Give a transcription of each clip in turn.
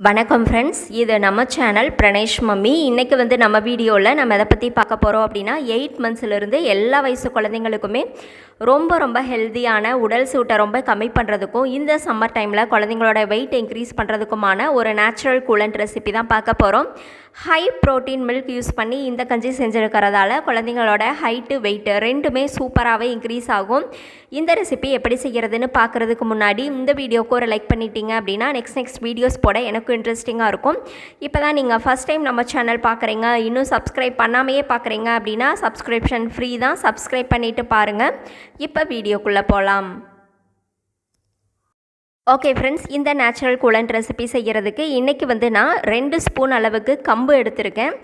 வணக்கம் ஃப்ரெண்ட்ஸ் இது நம்ம சேனல் பிரணேஷ் மம்மி. இன்றைக்கி வந்து நம்ம வீடியோவில் நம்ம எதை பற்றி பார்க்க போகிறோம் அப்படின்னா எயிட் மந்த்ஸ்லேருந்து எல்லா வயசு குழந்தைங்களுக்குமே ரொம்ப ரொம்ப ஹெல்த்தியான உடல் சூட்டை ரொம்ப கம்மி பண்ணுறதுக்கும் இந்த சம்மர் டைமில் குழந்தைங்களோட வெயிட் இன்க்ரீஸ் பண்ணுறதுக்குமான ஒரு நேச்சுரல் கூலண்ட் ரெசிபி தான் பார்க்க போகிறோம் ஹை ப்ரோட்டீன் மில்க் யூஸ் பண்ணி இந்த கஞ்சி செஞ்சுருக்கிறதால குழந்தைங்களோட ஹைட்டு வெயிட்டு ரெண்டுமே சூப்பராகவே இன்க்ரீஸ் ஆகும். இந்த ரெசிபி எப்படி செய்கிறதுன்னு பார்க்குறதுக்கு முன்னாடி இந்த வீடியோக்கு ஒரு லைக் பண்ணிட்டீங்க அப்படின்னா நெக்ஸ்ட் நெக்ஸ்ட் வீடியோஸ் போட எனக்கும் இன்ட்ரெஸ்டிங்காக இருக்கும். இப்போ தான் நீங்கள் ஃபஸ்ட் டைம் நம்ம சேனல் பார்க்குறீங்க இன்னும் சப்ஸ்கிரைப் பண்ணாமையே பார்க்குறீங்க அப்படின்னா சப்ஸ்கிரிப்ஷன் ஃப்ரீ தான். சப்ஸ்கிரைப் பண்ணிவிட்டு பாருங்கள் இப்போ வீடியோக்குள்ளே போகலாம் ஓகே ஃப்ரெண்ட்ஸ் இந்த நேச்சுரல் கூலண்ட் ரெசிபி செய்கிறதுக்கு இன்றைக்கி வந்து நான் ரெண்டு ஸ்பூன் அளவுக்கு கம்பு எடுத்திருக்கேன்.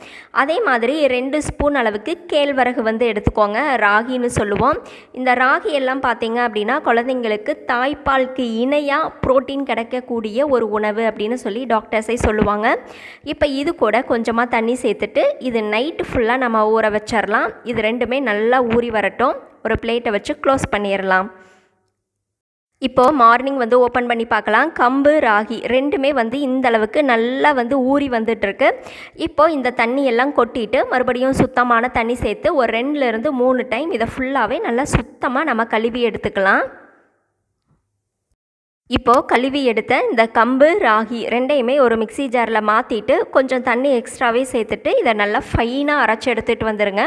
அதே மாதிரி ரெண்டு ஸ்பூன் அளவுக்கு கேழ்வரகு வந்து எடுத்துக்கோங்க ராகின்னு சொல்லுவோம். இந்த ராகி எல்லாம் பார்த்தீங்க அப்படின்னா குழந்தைங்களுக்கு தாய்ப்பாலுக்கு இணையாக ப்ரோட்டீன் கிடைக்கக்கூடிய ஒரு உணவு அப்படின்னு சொல்லி டாக்டர்ஸே சொல்லுவாங்க. இப்போ இது கூட கொஞ்சமாக தண்ணி சேர்த்துட்டு இது நைட்டு ஃபுல்லாக நம்ம ஊற வச்சிடலாம் இது ரெண்டுமே நல்லா ஊறி வரட்டும். ஒரு பிளேட்டை வச்சு க்ளோஸ் பண்ணிடலாம் இப்போது மார்னிங் வந்து ஓப்பன் பண்ணி பார்க்கலாம். கம்பு ராகி ரெண்டுமே வந்து இந்த அளவுக்கு நல்லா வந்து ஊறி வந்துட்டுருக்கு. இப்போது இந்த தண்ணி எல்லாம் கொட்டிட்டு மறுபடியும் சுத்தமான தண்ணி சேர்த்து ஒரு ரெண்டுலேருந்து மூணு டைம் இதை ஃபுல்லாகவே நல்லா சுத்தமாக நம்ம கழுவி எடுத்துக்கலாம். இப்போது கழுவி எடுத்த இந்த கம்பு ராகி ரெண்டையுமே ஒரு மிக்சி ஜாரில் மாற்றிட்டு கொஞ்சம் தண்ணி எக்ஸ்ட்ராவே சேர்த்துட்டு இதை நல்லா ஃபைனாக அரைச்சி எடுத்துகிட்டு வந்துடுங்க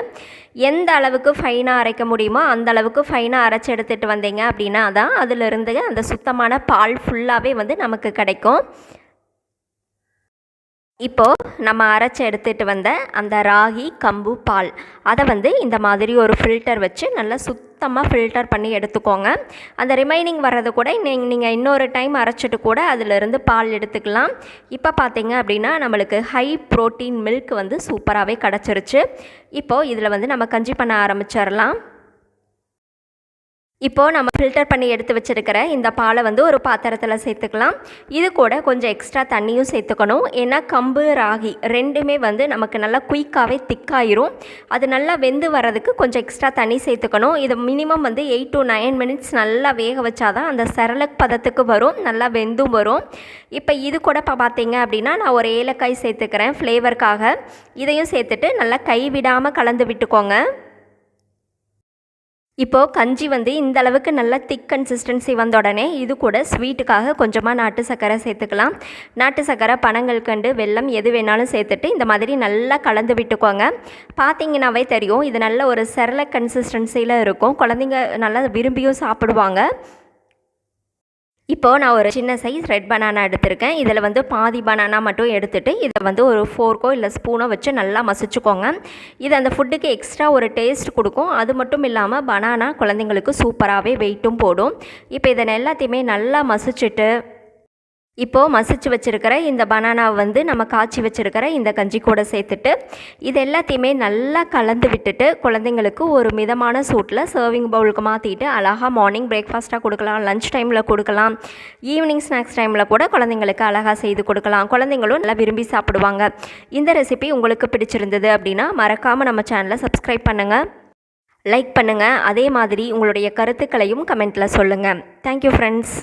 எந்த அளவுக்கு ஃபைனாக அரைக்க முடியுமோ அந்த அளவுக்கு ஃபைனாக அரைச்சி எடுத்துகிட்டு வந்தீங்க அப்படின்னா தான் அதிலிருந்து அந்த சுத்தமான பால் ஃபுல்லாகவே வந்து நமக்கு கிடைக்கும். இப்போது நம்ம அரைச்சி எடுத்துகிட்டு வந்த அந்த ராகி கம்பு பால் அதை வந்து இந்த மாதிரி ஒரு ஃபில்டர் வச்சு நல்லா சுத்தமாக ஃபில்டர் பண்ணி எடுத்துக்கோங்க. அந்த ரிமைனிங் வர்றது கூட நீங்கள் இன்னொரு டைம் அரைச்சிட்டு கூட அதிலிருந்து பால் எடுத்துக்கலாம். இப்போ பார்த்தீங்க அப்படின்னா நம்மளுக்கு ஹை ப்ரோட்டீன் மில்க் வந்து சூப்பராகவே கிடச்சிருச்சு. இப்போது இதில் வந்து நம்ம கஞ்சி பண்ண ஆரம்பிச்சிடலாம். இப்போது நம்ம ஃபில்டர் பண்ணி எடுத்து வச்சுருக்கிற இந்த பாலை வந்து ஒரு பாத்திரத்தில் சேர்த்துக்கலாம். இது கூட கொஞ்சம் எக்ஸ்ட்ரா தண்ணியும் சேர்த்துக்கணும். ஏன்னா கம்பு ராகி ரெண்டுமே வந்து நமக்கு நல்லா குயிக்காகவே திக்காயிரும் அது நல்லா வெந்து வர்றதுக்கு கொஞ்சம் எக்ஸ்ட்ரா தண்ணி சேர்த்துக்கணும். இது மினிமம் வந்து எயிட் டு நைன் மினிட்ஸ் நல்லா வேக வச்சாதான் அந்த சரளக் பதத்துக்கு வரும். நல்லா வெந்தும் வரும். இப்போ இது கூட இப்போ பார்த்தீங்க அப்படின்னா நான் ஒரு ஏலக்காய் சேர்த்துக்கிறேன் ஃப்ளேவருக்காக இதையும் சேர்த்துட்டு நல்லா கை விடாமல் கலந்து விட்டுக்கோங்க. இப்போது கஞ்சி வந்து இந்த அளவுக்கு நல்லா திக் கன்சிஸ்டன்சி வந்த உடனே இது கூட ஸ்வீட்டுக்காக கொஞ்சமாக நாட்டு சர்க்கரை சேர்த்துக்கலாம். நாட்டு சர்க்கரை பனங்கள் கண்டு வெள்ளம் எது வேணாலும் சேர்த்துட்டு இந்த மாதிரி நல்லா கலந்து விட்டுக்கோங்க. பார்த்தீங்கன்னாவே தெரியும் இது நல்ல ஒரு செரல கன்சிஸ்டன்சியில் இருக்கும். குழந்தைங்க நல்லா விரும்பியும் சாப்பிடுவாங்க. இப்போது நான் ஒரு சின்ன சைஸ் ரெட் பனானா எடுத்திருக்கேன். இதில் வந்து பாதி பனானா மட்டும் எடுத்துகிட்டு இதை வந்து ஒரு ஃபோர்க்கோ இல்லை ஸ்பூனோ வச்சு நல்லா மசிச்சுக்கோங்க. இது அந்த ஃபுட்டுக்கு எக்ஸ்ட்ரா ஒரு டேஸ்ட் கொடுக்கும். அது மட்டும் இல்லாமல் பனானா குழந்தைங்களுக்கு சூப்பராகவே வெயிட்டும் போடும். இப்போ இதை எல்லாத்தையுமே நல்லா மசிச்சுட்டு இப்போது மசிச்சு வச்சுருக்கிற இந்த பனானாவை வந்து நம்ம காய்ச்சி வச்சுருக்கிற இந்த கஞ்சி கூட சேர்த்துட்டு இது எல்லாத்தையுமே நல்லா கலந்து விட்டுட்டு குழந்தைங்களுக்கு ஒரு மிதமான சூட்டில் சர்விங் பவுலுக்கு மாற்றிட்டு அழகாக மார்னிங் பிரேக்ஃபாஸ்ட்டாக கொடுக்கலாம் லஞ்ச் டைமில் கொடுக்கலாம் ஈவினிங் ஸ்நாக்ஸ் டைமில் கூட குழந்தைங்களுக்கு அழகாக செய்து கொடுக்கலாம். குழந்தைங்களும் நல்லா விரும்பி சாப்பிடுவாங்க. இந்த ரெசிபி உங்களுக்கு பிடிச்சிருந்தது அப்படின்னா மறக்காமல் நம்ம சேனலை சப்ஸ்கிரைப் பண்ணுங்கள் லைக் பண்ணுங்கள் அதே மாதிரி உங்களுடைய கருத்துக்களையும் கமெண்ட்டில் சொல்லுங்கள் தேங்க்யூ ஃப்ரெண்ட்ஸ்